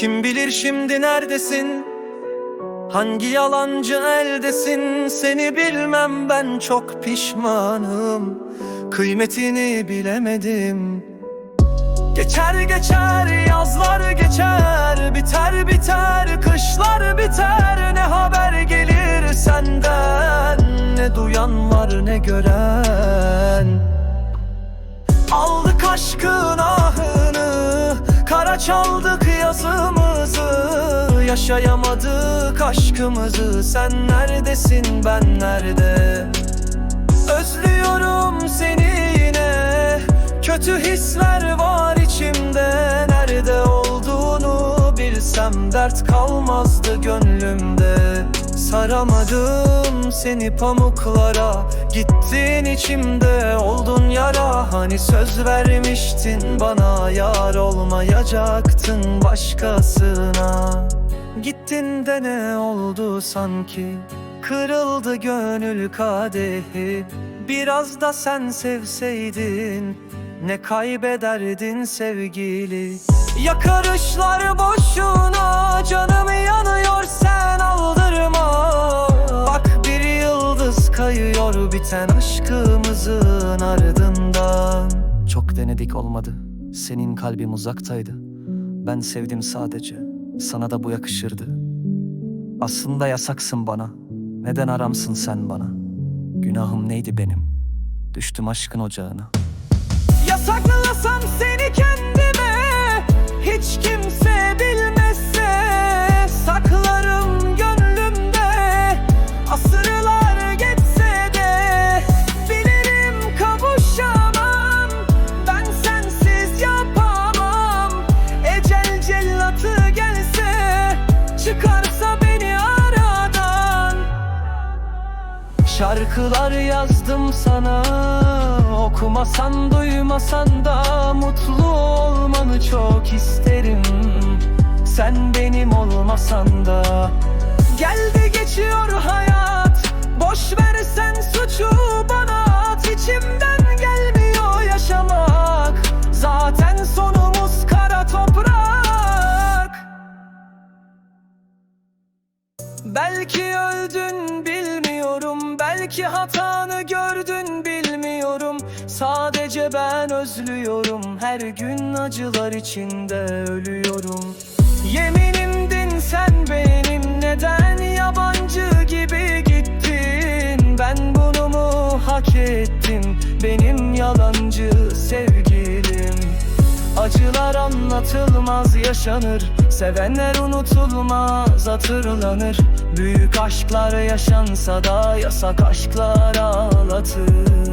Kim bilir şimdi neredesin? Hangi yalancı eldesin? Seni bilmem ben çok pişmanım. Kıymetini bilemedim. Geçer geçer yazlar geçer. Biter biter kışlar biter. Ne haber gelir senden? Ne duyan var ne gören? Aldık aşkın ahını Kara çaldık yazımızı Yaşayamadık aşkımızı. Sen neredesin ben nerede? Özlüyorum seni yine. Kötü hisler var içimde. Nerede olduğunu bilsem Dert kalmazdı gönlümde Saramadım seni pamuklara. Gittin içimde oldun yara. Hani söz vermiştin bana Yar olmayacaktın başkasına. Gittin de ne oldu sanki? Kırıldı gönül kadehi. Biraz da sen sevseydin Ne kaybederdin sevgili? Yakarışlar boşuna Canım aşkımızın ardından. Çok denedik olmadı. Senin kalbim uzaktaydı. Ben sevdim sadece. Sana da bu yakışırdı. Aslında yasaksın bana. Neden aramsın sen bana? Günahım neydi benim? Düştüm aşkın ocağına. Yasaklasam seni Şarkılar yazdım sana. Okumasan duymasan da Mutlu olmanı çok isterim. Sen benim olmasan da. Geldi geçiyor hayat. Boş versen suçu bana at. İçimden gelmiyor yaşamak. Zaten sonumuz kara toprak. Belki öldün bilmiyorum Belki hatanı gördün bilmiyorum. Sadece ben özlüyorum. Her gün acılar içinde ölüyorum. Yeminimdin sen benim. Neden yabancı gibi gittin? Ben bunu mu hak ettim? Benim yalancı sevgilim Acılar anlatılmaz yaşanır. Sevenler unutulmaz hatırlanır. Büyük aşklar yaşansa da Yasak aşklar ağlatır